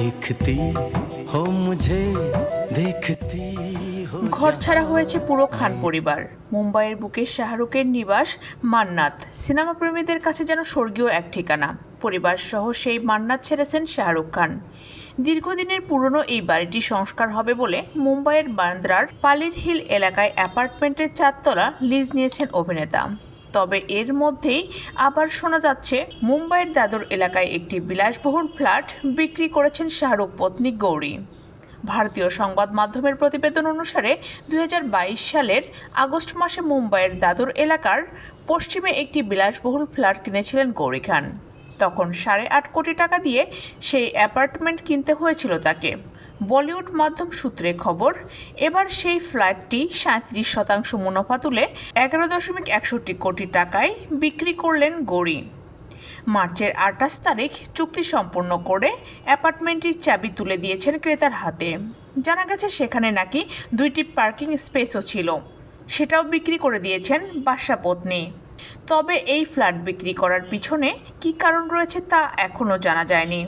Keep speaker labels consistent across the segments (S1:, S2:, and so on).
S1: দেখতি হো মুঝে দেখতি
S2: ঘর ছাড়া হয়েছে পুরো খান পরিবার। মুম্বাইয়ের বুকে শাহরুখের নিবাস মান্নাত। সিনেমা প্রেমীদের কাছে যেন স্বর্গীয় এক ঠিকানা। পরিবার সহ সেই মান্নাত ছেড়েছেন শাহরুখ খান। দীর্ঘদিনের পুরনো এই বাড়িটি সংস্কার হবে বলে মুম্বাইয়ের বান্দ্রার পালির হিল এলাকায় অ্যাপার্টমেন্টের চারতলা লিজ নিয়েছেন অভিনেতা। তবে এর মধ্যেই আবার শোনা যাচ্ছে, মুম্বাইয়ের দাদর এলাকায় একটি বিলাসবহুল ফ্ল্যাট বিক্রি করেছেন শাহরুখ পত্নী গৌরী। ভারতীয় সংবাদ মাধ্যমের প্রতিবেদন অনুসারে, দুই হাজার বাইশ সালের আগস্ট মাসে মুম্বাইয়ের দাদর এলাকার পশ্চিমে একটি বিলাসবহুল ফ্ল্যাট কিনেছিলেন গৌরী খান। তখন সাড়ে আট কোটি টাকা দিয়ে সেই অ্যাপার্টমেন্ট কিনতে হয়েছিল তাকে। বলিউড মাধ্যম সূত্রে খবর, এবার সেই ফ্ল্যাটটি সাঁত্রিশ শতাংশ মুনাফা তুলে এগারো দশমিক একষট্টি কোটি টাকায় বিক্রি করলেন গৌরী। মার্চের আঠাশ তারিখ চুক্তি সম্পন্ন করে অ্যাপার্টমেন্টটির চাবি তুলে দিয়েছেন ক্রেতার হাতে। জানা গেছে সেখানে নাকি দুইটি পার্কিং স্পেসও ছিল। সেটাও বিক্রি করে দিয়েছেন বাসা পত্নী। তবে এই ফ্ল্যাট বিক্রি করার পিছনে কী কারণ রয়েছে তা এখনও জানা যায়নি।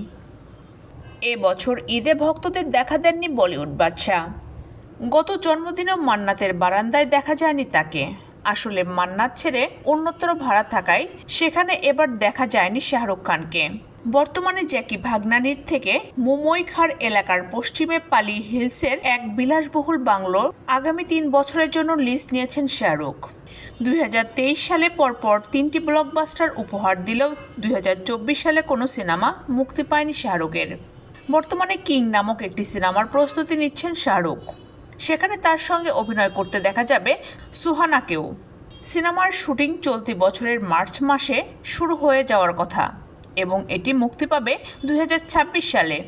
S2: এবছর ঈদে ভক্তদের দেখা দেননি বলিউড বাদশাহ গত জন্মদিনেও মান্নাতের বারান্দায় দেখা যায়নি তাকে। আসলে মান্নাত ছেড়ে অন্যত্র ভাড়া থাকায় সেখানে এবার দেখা যায়নি শাহরুখ খানকে। বর্তমানে জ্যাকি ভাগনানির থেকে মুমৈখার এলাকার পশ্চিমে পালি হিলসের এক বিলাসবহুল বাংলো আগামী তিন বছরের জন্য লিজ নিয়েছেন শাহরুখ। দুই হাজার তেইশ সালে পরপর তিনটি ব্লকবাস্টার উপহার দিলেও দুই হাজার চব্বিশ সালে কোনো সিনেমা মুক্তি পায়নি শাহরুখের। বর্তমানে কিং নামক একটি সিনেমার প্রস্তুতি নিচ্ছেন শাহরুখ। সেখানে তার সঙ্গে অভিনয় করতে দেখা যাবে সুহানাকেও। সিনেমার শুটিং চলতি বছরের মার্চ মাসে শুরু হয়ে যাওয়ার কথা এবং এটি মুক্তি পাবে দু হাজার ছাব্বিশ সালে।